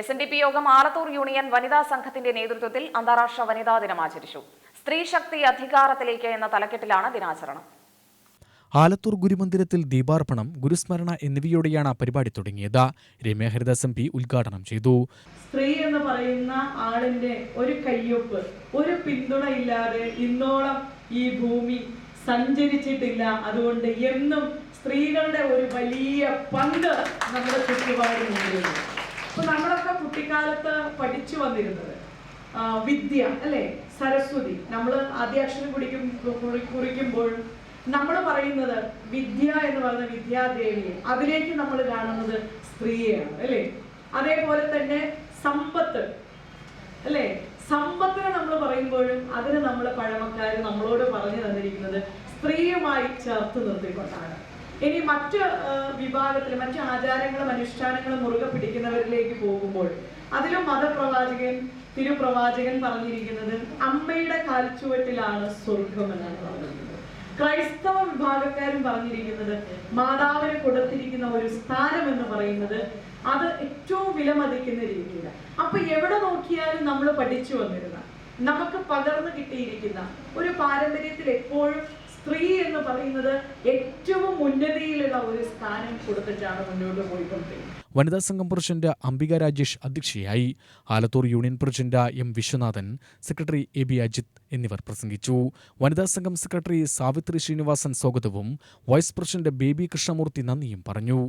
S N D P യോഗം Alathur union വനിതാ സംഘത്തിന്റെ നേതൃത്വത്തിൽ അന്താരാഷ്ട്ര വനിതാ ദിനം ആചരിച്ചു. സ്ത്രീ ശക്തി അധികാരത്തിലേക്ക് എന്ന തലക്കെട്ടിലാണ് ദിനാചരണം. ആലത്തൂർ ഗുരുമന്ദിരത്തിൽ ദീപാർപ്പണം ഗുരുസ്മരണ എന്നിവയോടെയാണ് പരിപാടി തുടങ്ങിയത്. രമ്യ ഹരിദാസ് എം പി ഉദ്ഘാടനം ചെയ്തു. സ്ത്രീ എന്ന് പറയുന്ന ആളിന്റെ ഒരു കയ്യൊപ്പ് ഒരു പിന്തുണയില്ലാതെ ഇന്നോളം ഈ ഭൂമി സഞ്ചരിച്ചിട്ടില്ല. അതുകൊണ്ട് എന്നും സ്ത്രീകളുടെ ഒരു വലിയ പങ്ക് നമ്മുടെ ചുറ്റുപാടിനുണ്ട്. അപ്പൊ നമ്മളൊക്കെ കുട്ടിക്കാലത്ത് പഠിച്ചു വന്നിരുന്നത്. വിദ്യ അല്ലെ? സരസ്വതി. നമ്മൾ ആദ്യാക്ഷരം കുടിക്കും കുറിക്കുമ്പോൾ നമ്മൾ പറയുന്നത് വിദ്യ എന്ന് പറയുന്ന വിദ്യാദേവിയെ. അതിലേക്ക് നമ്മൾ കാണുന്നത് സ്ത്രീയാണ് അല്ലേ? അതേപോലെ തന്നെ സമ്പത്ത് അല്ലേ? സമ്പത്തിനെ നമ്മൾ പറയുമ്പോഴും അതിന് നമ്മൾ പഴമക്കാർ നമ്മളോട് പറഞ്ഞു തന്നിരിക്കുന്നത് സ്ത്രീയുമായി ചേർത്ത് നിർത്തിക്കൊണ്ടാണ്. ഇനി മറ്റ് വിഭാഗത്തിൽ മറ്റ് ആചാരങ്ങളും അനുഷ്ഠാനങ്ങളും മുറുകെ പിടിക്കുന്നവരിലേക്ക് പോകുമ്പോൾ അതിലും മതപ്രവാചകൻ തിരുപ്രവാചകൻ പറഞ്ഞിരിക്കുന്നത് അമ്മയുടെ കാൽച്ചുവട്ടിലാണ് സ്വർഗം എന്നാണ് ക്രൈസ്തവ വിഭാഗക്കാരും പറഞ്ഞിരിക്കുന്നത് മാതാവിന് കൊടുത്തിരിക്കുന്ന ഒരു സ്ഥാനം എന്ന് പറയുന്നത് അത് ഏറ്റവും വിലമതിക്കുന്ന രീതിയില്ല അപ്പൊ എവിടെ നോക്കിയാലും നമ്മൾ പഠിച്ചു വന്നിരുന്ന നമുക്ക് പകർന്നു കിട്ടിയിരിക്കുന്ന ഒരു പാരമ്പര്യത്തിൽ എപ്പോഴും സ്ത്രീ എന്ന് പറയുന്നത് ഏറ്റവും ഉന്നതിയിലുള്ള ഒരു സ്ഥാനം കൊടുത്തിട്ടാണ് മുന്നോട്ട് പോയിക്കൊണ്ടിരിക്കുന്നത്. വനിതാ സംഘം പ്രസിഡന്റ് അംബിക രാജേഷ് അധ്യക്ഷയായി Alathur union president M Viswanathan secretary A B Ajith എന്നിവർ പ്രസംഗിച്ചു. വനിതാ സംഘം സെക്രട്ടറി സാവിത്രി ശ്രീനിവാസൻ സ്വാഗതവും വൈസ് പ്രസിഡന്റ് ബേബി കൃഷ്ണമൂർത്തി നന്ദിയും പറഞ്ഞു.